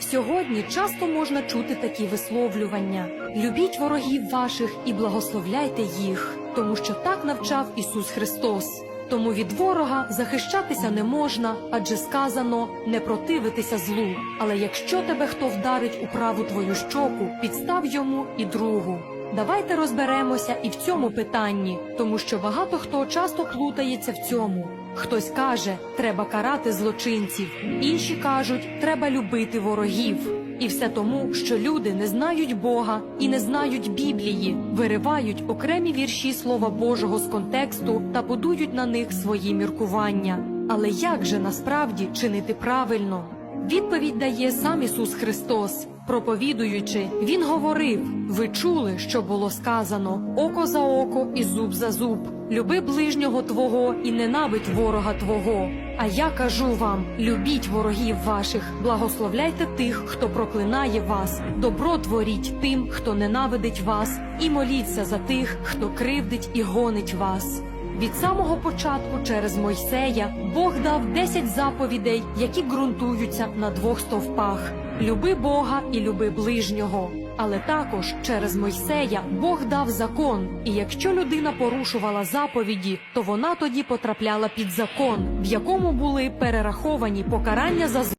Сьогодні часто можна чути такі висловлювання: любіть ворогів ваших і благословляйте їх, тому що так навчав Ісус Христос. Тому від ворога захищатися не можна, адже сказано не противитися злу. Але якщо тебе хто вдарить у праву твою щоку, підстав йому і другу. Давайте розберемося і в цьому питанні, тому що багато хто часто плутається в цьому. Хтось каже, треба карати злочинців, інші кажуть, треба любити ворогів. І все тому, що люди не знають Бога і не знають Біблії, виривають окремі вірші Слова Божого з контексту та будують на них свої міркування. Але як же насправді чинити правильно? Відповідь дає сам Ісус Христос. Проповідуючи, Він говорив: ви чули, що було сказано: око за око і зуб за зуб. Люби ближнього твого і ненавидь ворога твого. А я кажу вам: любіть ворогів ваших, благословляйте тих, хто проклинає вас, добро творіть тим, хто ненавидить вас, і моліться за тих, хто кривдить і гонить вас. Від самого початку через Мойсея Бог дав 10 заповідей, які ґрунтуються на двох стовпах: люби Бога і люби ближнього. Але також через Мойсея Бог дав закон, і якщо людина порушувала заповіді, то вона тоді потрапляла під закон, в якому були перераховані покарання за